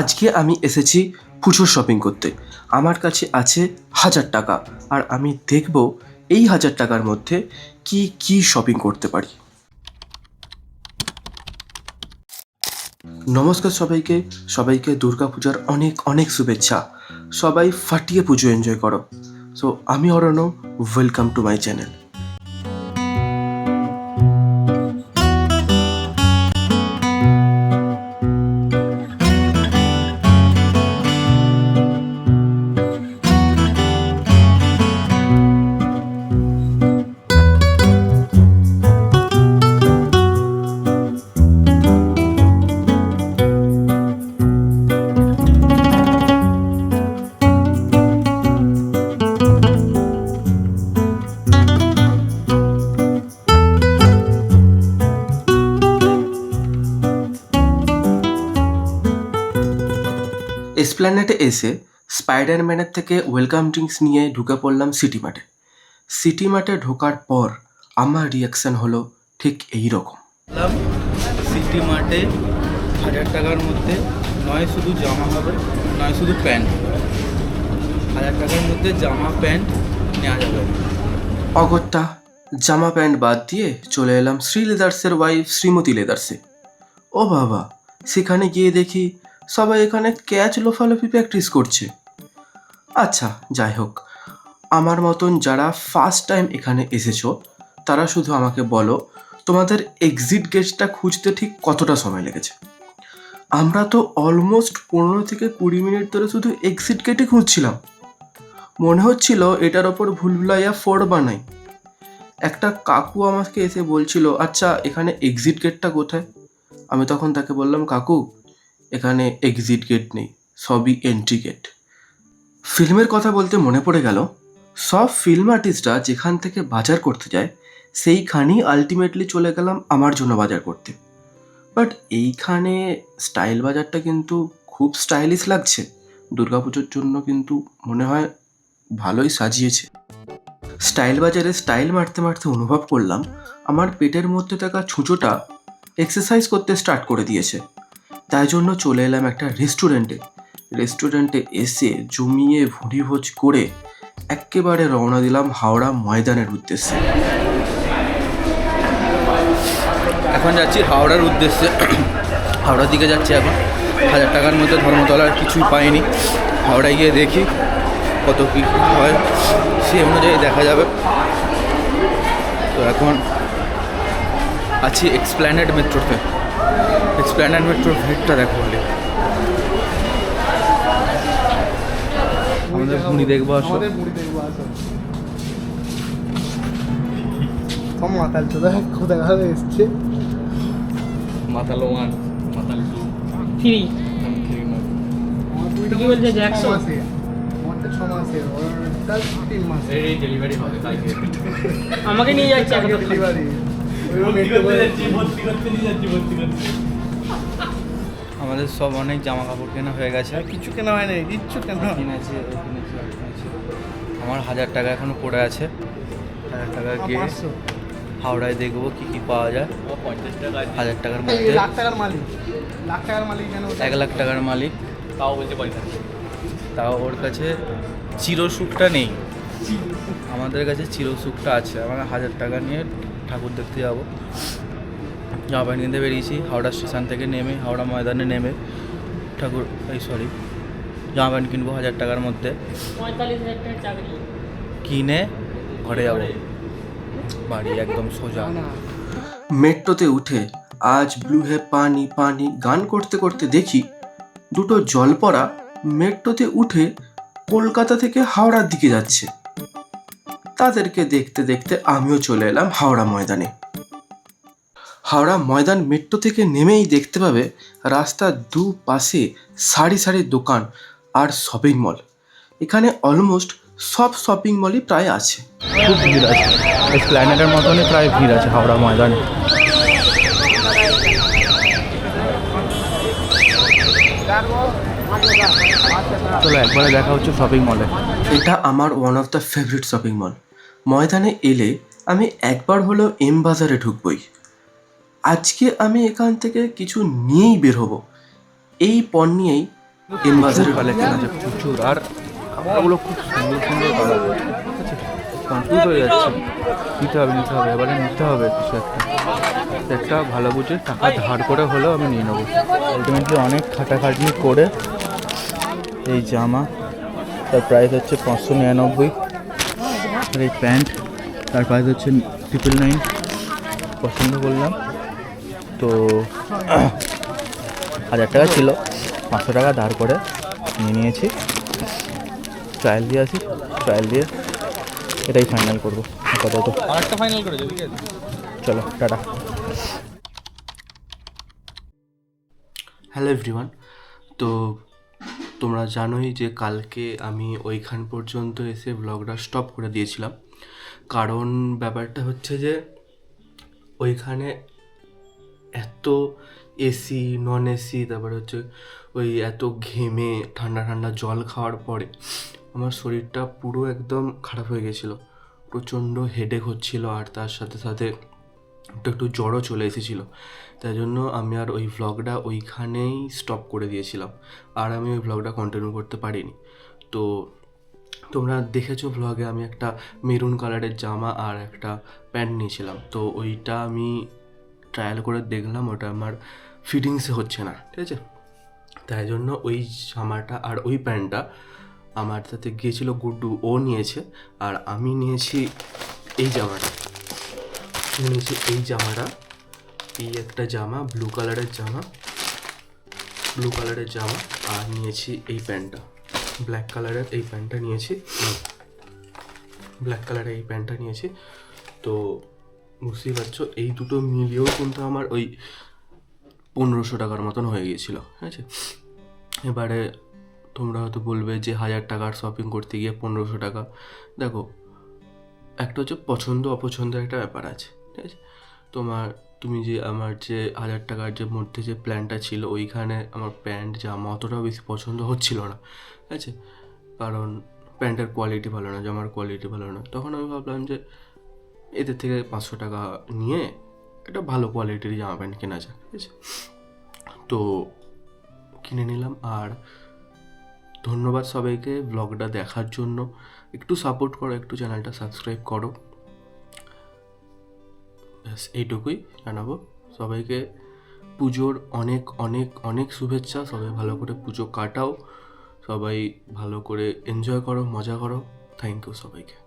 আজকে আমি এসেছি পুজোর শপিং করতে। আমার কাছে আছে হাজার টাকা, আর আমি দেখব এই হাজার টাকার মধ্যে কি কি শপিং করতে পারি। নমস্কার সবাইকে। সবাইকে দুর্গাপূজার অনেক অনেক শুভেচ্ছা। সবাই ফাটিয়ে পুজো এনজয় করো। সো আমি Aranya welcome to my channel এসপ্ল্যানেটে এসে স্পাইডারম্যানের থেকে ওয়েলকাম ড্রিঙ্কস নিয়ে ঢুকে পড়লাম সিটি মার্টে সিটি মার্টে ঢোকার পর আমার রিয়াকশন হলো ঠিক এই রকম। সিটি মার্টে হাজার টাকার মধ্যে নয় শুধু জামা হবে নয় শুধু প্যান্ট হাজার টাকার মধ্যে জামা প্যান্ট নেওয়া যাবে। অগত্যা জামা প্যান্ট বাদ দিয়ে চলে এলাম শ্রী লেদার্সের ওয়াইফ শ্রীমতী লেদার্সে ও বাবা সেখানে গিয়ে দেখি সবাই এখানে ক্যাচ লোফালোফি প্র্যাকটিস করছে। আচ্ছা যাই হোক। আমার মতন যারা ফার্স্ট টাইম এখানে এসেছ, তারা শুধু আমাকে বলো, তোমাদের এক্সিট গেটটা খুঁজতে ঠিক কতটা সময় লেগেছে? আমরা তো অলমোস্ট পনেরো থেকে কুড়ি মিনিট ধরে শুধু এক্সিট গেটই খুঁজছিলাম। মনে হচ্ছিল এটার ওপর ভুলভুলাইয়া ফোর বানাই। একটা কাকু আমাকে এসে বলছিল আচ্ছা এখানে এক্সিট গেটটা কোথায়? আমি তখন তাকে বললাম, কাকু এখানে এক্সিট গেট নেই, সবই এন্ট্রি গেট ফিল্মের কথা বলতে মনে পড়ে গেল, সব ফিল্ম আর্টিস্টরা যেখান থেকে বাজার করতে যায়, সেইখানেই আলটিমেটলি চলে গেলাম আমার জন্য বাজার করতে। বাট এইখানে স্টাইল বাজারটা কিন্তু খুব স্টাইলিশ লাগছে। দুর্গাপুজোর জন্য কিন্তু মনে হয় ভালোই সাজিয়েছে। স্টাইল বাজারে স্টাইল মারতে মারতে অনুভব করলাম, আমার পেটের মধ্যে থাকা ছুঁচোটা এক্সারসাইজ করতে স্টার্ট করে দিয়েছে। তাই জন্য চলে এলাম একটা রেস্টুরেন্টে রেস্টুরেন্টে এসে জমিয়ে ভুড়িভোজ করে একেবারে রওনা দিলাম হাওড়া ময়দানের উদ্দেশ্যে। এখন যাচ্ছি হাওড়ার উদ্দেশ্যে। হাওড়ার দিকে যাচ্ছি এখন। হাজার টাকার মধ্যে ধর্মতলার কিছুই পাইনি। হাওড়ায় গিয়ে দেখি কত কী হয় সে অনুযায়ী দেখা যাবে। তো এখন আছি এক্সপ্ল্যানেড মেট্রোতে এক্সপ্ল্যানেড মেট্রোর ভিড়টা দেখো বলে। আমাদের ভুঁড়ি দেখব আসো। আমাদের মুড়ি দেখব আসো। সব মাতাল চোদা কোথা কোথা এসছে। মাতালো ওয়ান মাতাল টু কি বলছে ডেলিভারি কালকে। আমাকে নিয়ে যাচ্ছে ডেলিভারি আমাদের সব অনেক জামা কাপড় কেনা হয়ে গেছে। কিছু কেনা হয় না কিচ্ছু কেনা কিনেছি ওই কিনেছি আমার হাজার টাকা এখনও পড়ে আছে। হাজার টাকা গিয়ে হাওড়ায় দেখব কি কি পাওয়া যায়। হাজার টাকার মধ্যে। লাখ টাকার মালিক। লাখ টাকার মালিক এক লাখ টাকার মালিক। তাও বলতে পয়সা তাও ওর কাছে চিরসুখটা নেই। আমাদের কাছে চিরসুখটা আছে। আমরা হাজার টাকা নিয়ে ঠাকুর দেখতে যাব। প্যান্ট কিনতে বেরিয়েছি হাওড়া স্টেশন থেকে নেমে হাওড়া ময়দানে নেমে ঠাকুর এই সরি জামা প্যান্ট কিনবো হাজার টাকার মধ্যে কিনে ঘরে যাব বাড়ি একদম সোজা মেট্রোতে উঠে আজ ব্লু হে পানি পানি গান করতে করতে দেখি দুটো জলপরা মেট্রোতে উঠে কলকাতা থেকে হাওড়ার দিকে যাচ্ছে তাদেরকে দেখতে দেখতে আমিও চলে এলাম হাওড়া ময়দানে হাওড়া ময়দান মেট্রো থেকে নেমেই দেখতে পাবে রাস্তার দু পাশে সারি সারি দোকান আর শপিং মল এখানে অলমোস্ট সব শপিং মলই প্রায় আছে। খুব ভিড় আছে। প্ল্যানেটের মতনই প্রায় ভিড় আছে হাওড়া ময়দানে। চলো একবারে দেখা হচ্ছে শপিং মলে এটা আমার one of the favourite shopping mall ময়দানে এলে আমি একবার হলেও এম বাজারে ঢুকবই। আজকে আমি এখান থেকে কিছু নিয়েই বের হব। এই পণ নিয়েই এম বাজারের কালেকশন আছে প্রচুর আর কাপড়গুলো খুব সুন্দর সুন্দর কালার কনফিউজ হয়ে যাচ্ছে। নিতে হবে নিতে হবে। এবারে নিতে হবে কিছু একটা। একটা ভালো বুঝে টাকা ধার করে হলেও আমি নিয়ে নেব। আলটিমেটলি অনেক খাটাখাটনি করে এই জামা তার প্রাইস হচ্ছে পাঁচশো নিরানব্বই। আর এই প্যান্ট তার প্রাইস হচ্ছে ট্রিপল নাইন পছন্দ করলাম। তো হাজার টাকা ছিল। পাঁচশো টাকা ধার করে নিয়ে নিয়েছি। ট্রায়াল দিয়ে আসি ট্রায়াল দিয়ে এটাই ফাইনাল করব আপাতত। ফাইনাল করে চলো টাটা। হ্যালো এভরিওয়ান তো তোমরা জানোই যে কালকে আমি ওইখান পর্যন্ত এসে ব্লগটা স্টপ করে দিয়েছিলাম। কারণ ব্যাপারটা হচ্ছে যে ওইখানে এত এসি নন এসি তারপরে হচ্ছে ওই এত ঘেমে, ঠান্ডা ঠান্ডা জল খাওয়ার পরে আমার শরীরটা পুরো একদম খারাপ হয়ে গেছিল। প্রচণ্ড হেডেক হচ্ছিল আর তার সাথে সাথে একটু একটু জ্বরও চলে এসেছিল। তাই জন্য আমি আর ওই ভ্লগটা ওইখানেই স্টপ করে দিয়েছিলাম। আর আমি ওই ভ্লগটা কন্টিনিউ করতে পারিনি। তো তোমরা দেখেছ ভ্লগে আমি একটা মেরুন কালারের জামা আর একটা প্যান্ট নিয়েছিলাম। তো ওইটা আমি ট্রায়াল করে দেখলাম, ওটা আমার ফিটিংসে হচ্ছে না, ঠিক আছে? তাই জন্য ওই জামাটা আর ওই প্যান্টটা আমার সাথে গিয়েছিল গুড্ডু, ও নিয়েছে, আর আমি নিয়েছি এই জামাটা। নিয়েছি এই জামাটা, এই একটা জামা ব্লু কালারের জামা ব্লু কালারের জামা, আর নিয়েছি এই প্যান্টটা। ব্ল্যাক কালারের এই প্যান্টটা নিয়েছি ব্ল্যাক কালারের এই প্যান্টটা নিয়েছি, তো বুঝতেই পারছ? এই দুটো মিলিয়েও কিন্তু আমার ওই পনেরোশো টাকার মতন হয়ে গিয়েছিল, ঠিক আছে? এবারে তোমরা হয়তো বলবে যে হাজার টাকার শপিং করতে গিয়ে পনেরোশো টাকা। দেখো, একটা হচ্ছে পছন্দ অপছন্দের একটা ব্যাপার আছে, ঠিক আছে? তোমার, তুমি যে আমার যে হাজার টাকার যে মধ্যে যে প্ল্যানটা ছিল, ওইখানে আমার প্যান্ট, জামা অতটাও বেশি পছন্দ হচ্ছিল না, ঠিক আছে? কারণ প্যান্টের কোয়ালিটি ভালো না, জামার কোয়ালিটি ভালো না। তখন আমি ভাবলাম যে এদের থেকে পাঁচশো টাকা নিয়ে একটা ভালো কোয়ালিটির জামা প্যান্ট কেনা যায় ঠিক আছে? তো কিনে নিলাম আর ধন্যবাদ সবাইকে ব্লগটা দেখার জন্য। একটু সাপোর্ট করো, একটু চ্যানেলটা সাবস্ক্রাইব করো। ব্যাস, এইটুকুই জানাব। সবাইকে পুজোর অনেক অনেক অনেক শুভেচ্ছা। সবাই ভালো করে পুজো কাটাও। সবাই ভালো করে এনজয় করো, মজা করো। থ্যাংক ইউ সবাইকে।